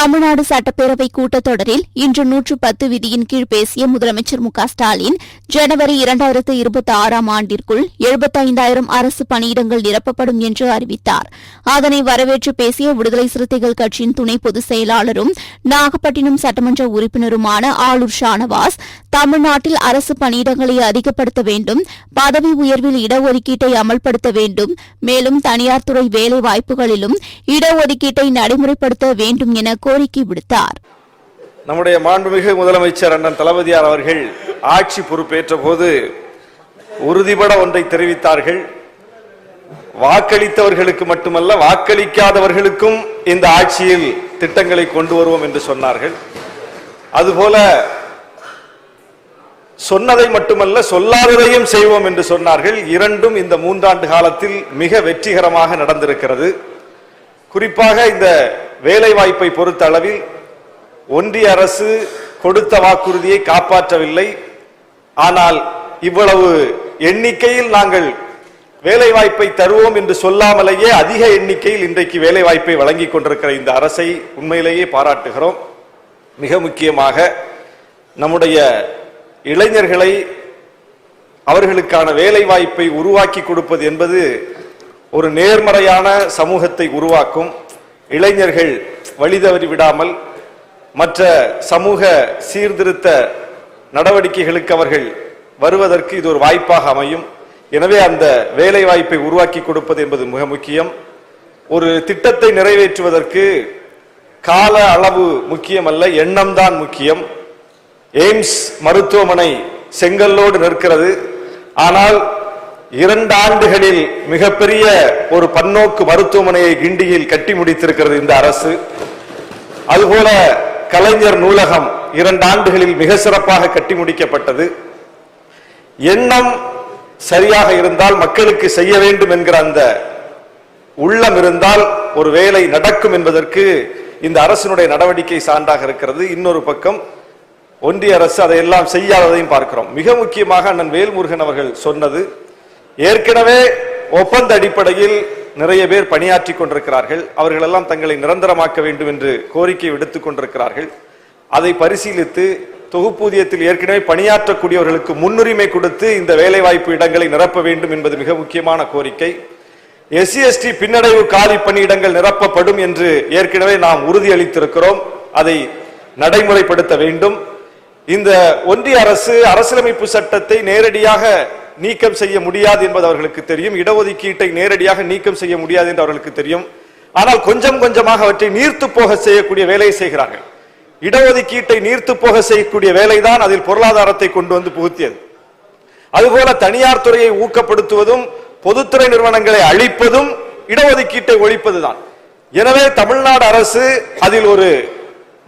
தமிழ்நாடு சட்டப்பேரவை கூட்டத்தொடரில் இன்று நூற்று பத்து விதியின் கீழ் பேசிய முதலமைச்சர் மு க ஸ்டாலின் ஜனவரி இரண்டாயிரத்து இருபத்தி ஆறாம் ஆண்டிற்குள் எழுபத்தைந்தாயிரம் அரசு பணியிடங்கள் நிரப்பப்படும் என்று அறிவித்தார். அதனை வரவேற்று பேசிய விடுதலை சிறுத்தைகள் கட்சியின் துணை பொதுச் செயலாளரும் நாகப்பட்டினம் சட்டமன்ற உறுப்பினருமான ஆளூர் ஷானவாஸ் தமிழ்நாட்டில் அரசு பணியிடங்களை அதிகப்படுத்த வேண்டும் பதவி உயர்வில் இடஒதுக்கீட்டை அமல்படுத்த வேண்டும் மேலும் தனியார் துறை வேலை வாய்ப்புகளிலும் இடஒதுக்கீட்டை நடைமுறைப்படுத்த வேண்டும் என கோரிக்கை விடுத்தார். நம்முடைய மாண்புமிகு முதலமைச்சர் அண்ணன் தளபதியார் அவர்கள் ஆட்சி பொறுப்பேற்ற போது உறுதிபட ஒன்றை தெரிவித்தார்கள். வாக்களித்தவர்களுக்கு மட்டுமல்ல வாக்களிக்காதவர்களுக்கும் இந்த ஆட்சியில் திட்டங்களை கொண்டு வருவோம் என்று சொன்னார்கள். அதுபோல சொன்னதை மட்டுமல்ல சொல்லாததையும் செய்வோம் என்று சொன்னார்கள். இரண்டும் இந்த மூன்றாண்டு காலத்தில் மிக வெற்றிகரமாக நடந்திருக்கிறது. குறிப்பாக இந்த வேலை வாய்ப்பை பொறுத்த அளவில் ஒன்றிய அரசு கொடுத்த வாக்குறுதியை காப்பாற்றவில்லை. ஆனால் இவ்வளவு எண்ணிக்கையில் நாங்கள் வேலை வாய்ப்பை தருவோம் என்று சொல்லாமலேயே அதிக எண்ணிக்கையில் இன்றைக்கு வேலை வாய்ப்பை வழங்கி கொண்டிருக்கிற இந்த அரசை உண்மையிலேயே பாராட்டுகிறோம். மிக முக்கியமாக நம்முடைய இளைஞர்களை அவர்களுக்கான வேலை வாய்ப்பை உருவாக்கி கொடுப்பது என்பது ஒரு நேர்மறையான சமூகத்தை உருவாக்கும். இளைஞர்கள் வழிதவறி விடாமல் மற்ற சமூக சீர்திருத்த நடவடிக்கைகளுக்கு அவர்கள் வருவதற்கு இது ஒரு வாய்ப்பாக அமையும். எனவே அந்த வேலை வாய்ப்பை உருவாக்கி கொடுப்பது என்பது மிக முக்கியம். ஒரு திட்டத்தை நிறைவேற்றுவதற்கு கால அளவு முக்கியமல்ல எண்ணம்தான் முக்கியம். எய்ம்ஸ் மருத்துவமனை செங்கல்லோடு நிற்கிறது. ஆனால் இரண்டு ஆண்டுகளில் மிகப்பெரிய ஒரு பன்னோக்கு மருத்துவமனையை கிண்டியில் கட்டி முடித்திருக்கிறது இந்த அரசு. அதுபோல கலைஞர் நூலகம் இரண்டு ஆண்டுகளில் மிக சிறப்பாக கட்டி முடிக்கப்பட்டது. எண்ணம் சரியாக இருந்தால் மக்களுக்கு செய்ய வேண்டும் என்கிற அந்த உள்ளம் இருந்தால் ஒரு வேலை நடக்கும் என்பதற்கு இந்த அரசினுடைய நடவடிக்கை சான்றாக இருக்கிறது. இன்னொரு பக்கம் ஒன்றிய அரசு அதையெல்லாம் செய்யாததையும் பார்க்கிறோம். மிக முக்கியமாக அண்ணன் வேல்முருகன் அவர்கள் சொன்னது ஏற்கனவே ஒப்பந்த அடிப்படையில் நிறைய பேர் பணியாற்றி கொண்டிருக்கிறார்கள். அவர்களெல்லாம் தங்களை நிரந்தரமாக்க வேண்டும் என்று கோரிக்கை விடுத்துக் கொண்டிருக்கிறார்கள். அதை பரிசீலித்து தொகுப்பூதியத்தில் ஏற்கனவே பணியாற்றக்கூடியவர்களுக்கு முன்னுரிமை கொடுத்து இந்த வேலைவாய்ப்பு இடங்களை நிரப்ப வேண்டும் என்பது மிக முக்கியமான கோரிக்கை. எஸ்சி எஸ்டி பின்னடைவு காலி பணியிடங்கள் நிரப்பப்படும் என்று ஏற்கனவே நாம் உறுதியளித்திருக்கிறோம். அதை நடைமுறைப்படுத்த வேண்டும். இந்த ஒன்றிய அரசு அரசியலமைப்பு சட்டத்தை நேரடியாக நீக்கம் செய்ய முடியாது என்பது அவர்களுக்கு தெரியும். இடஒதுக்கீட்டை நேரடியாக நீக்கம் செய்ய முடியாது என்று அவர்களுக்கு தெரியும். ஆனால் கொஞ்சம் கொஞ்சமாக அவற்றை நீர்த்து போக செய்யக்கூடிய வேலையை செய்கிறார்கள். இடஒதுக்கீட்டை நீர்த்து போக செய்யக்கூடிய வேலைதான் அதில் பொருளாதாரத்தை கொண்டு வந்து புகுத்தியது. அதுபோல தனியார் துறையை ஊக்கப்படுத்துவதும் பொதுத்துறை நிறுவனங்களை அழிப்பதும் இடஒதுக்கீட்டை ஒழிப்பதுதான். எனவே தமிழ்நாடு அரசு அதில் ஒரு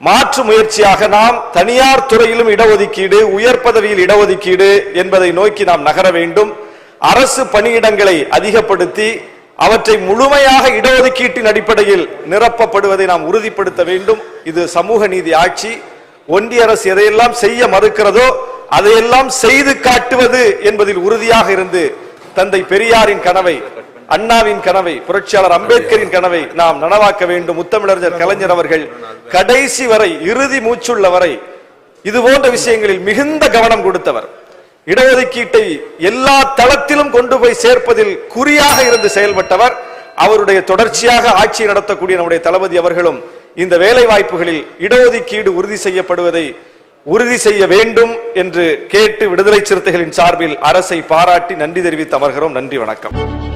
மாற்று முயற்சியாக நாம் தனியார் துறையிலும் இடஒதுக்கீடு உயர் பதவியில் இடஒதுக்கீடு என்பதை நோக்கி நாம் நகர வேண்டும். அரசு பணியிடங்களை அதிகப்படுத்தி அவற்றை முழுமையாக இடஒதுக்கீட்டின் அடிப்படையில் நிரப்பப்படுவதை நாம் உறுதிப்படுத்த வேண்டும். இது சமூக நீதி ஆட்சி. ஒன்றிய அரசு எதையெல்லாம் செய்ய மறுக்கிறதோ அதையெல்லாம் செய்து காட்டுவது என்பதில் உறுதியாக இருந்து தந்தை பெரியாரின் கனவை அண்ணாவின் கனவை புரட்சியாளர் அம்பேத்கரின் கனவை நாம் நனவாக்க வேண்டும். முத்தமிழறிஞர் கலைஞர் அவர்கள் கடைசி வரை இறுதி மூச்சுள்ள வரை இது போன்ற விஷயங்களில் மிகுந்த கவனம் கொடுத்தவர். இடஒதுக்கீட்டை எல்லா தளத்திலும் கொண்டு போய் சேர்ப்பதில் குறியாக இருந்து செயல்பட்டவர். அவருடைய தொடர்ச்சியாக ஆட்சி நடத்தக்கூடிய நம்முடைய தளபதி அவர்களும் இந்த வேலை வாய்ப்புகளில் இடஒதுக்கீடு உறுதி செய்யப்படுவதை உறுதி செய்ய வேண்டும் என்று கேட்டு விடுதலை சிறுத்தைகளின் சார்பில் அரசை பாராட்டி நன்றி தெரிவித்து அமர்கிறோம். நன்றி வணக்கம்.